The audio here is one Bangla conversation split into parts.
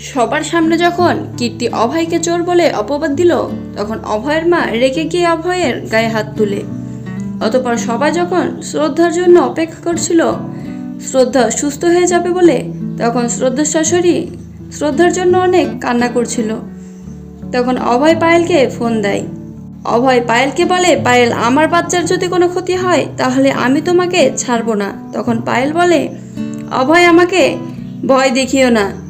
সবার সামনে যখন কীর্তি অভয়কে চোর বলে অপবাদ দিল, তখন অভয়ের মা রেগে গিয়ে অভয়ের গায়ে হাত তুলে। অতপর সবাই যখন শ্রদ্ধার জন্য অপেক্ষা করছিল, শ্রদ্ধা সুস্থ হয়ে যাবে বলে তখন শ্রদ্ধার শাশুড়ি শ্রদ্ধার জন্য অনেক কান্না করছিল। তখন অভয় পায়েলকে ফোন দেয়। অভয় পায়েলকে বলে, পায়েল, আমার বাচ্চার যদি কোনো ক্ষতি হয়, তাহলে আমি তোমাকে ছাড়বো না। তখন পায়েল বলে, অভয়, আমাকে ভয় দেখিও না।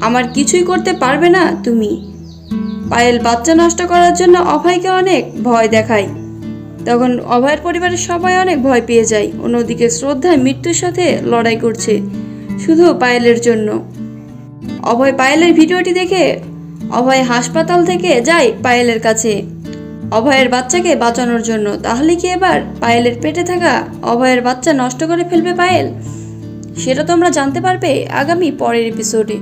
আমার কিছুই করতে পারবে না তুমি। পায়েল বাচ্চা নষ্ট করার জন্য অভয়কে অনেক ভয় দেখায়। তখন অভয়ের পরিবারের সবাই অনেক ভয় পেয়ে যায়। অন্যদিকে শ্রদ্ধায় মৃত্যুর সাথে লড়াই করছে শুধু পায়েলের জন্য। অভয় পায়েলের ভিডিওটি দেখে অভয় হাসপাতাল থেকে যায় পায়েলের কাছে। অভয়ের বাচ্চাকে বাঁচানোর জন্য। তাহলে কি এবার পায়েলের পেটে থাকা অভয়ের বাচ্চা নষ্ট করে ফেলবে পায়েল? সেটা তোমরা জানতে পারবে আগামী পরের এপিসোডে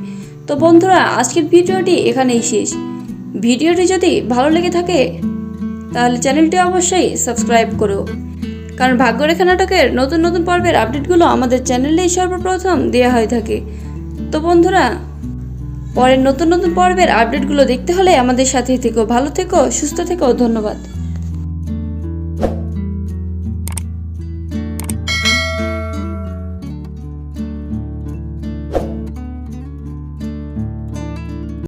তো বন্ধুরা, আজকের ভিডিওটি এখানেই শেষ। ভিডিওটি যদি ভালো লেগে থাকে, তাহলে চ্যানেলটি অবশ্যই সাবস্ক্রাইব করো। কারণ ভাগ্যরেখা নাটকের নতুন নতুন পর্বের আপডেটগুলো আমাদের চ্যানেলেই সর্বপ্রথম দেওয়া হয়ে থাকে। তো বন্ধুরা, পরের নতুন নতুন পর্বের আপডেটগুলো দেখতে হলে আমাদের সাথেই থেকো, ভালো থেকো, সুস্থ থেকো, ধন্যবাদ।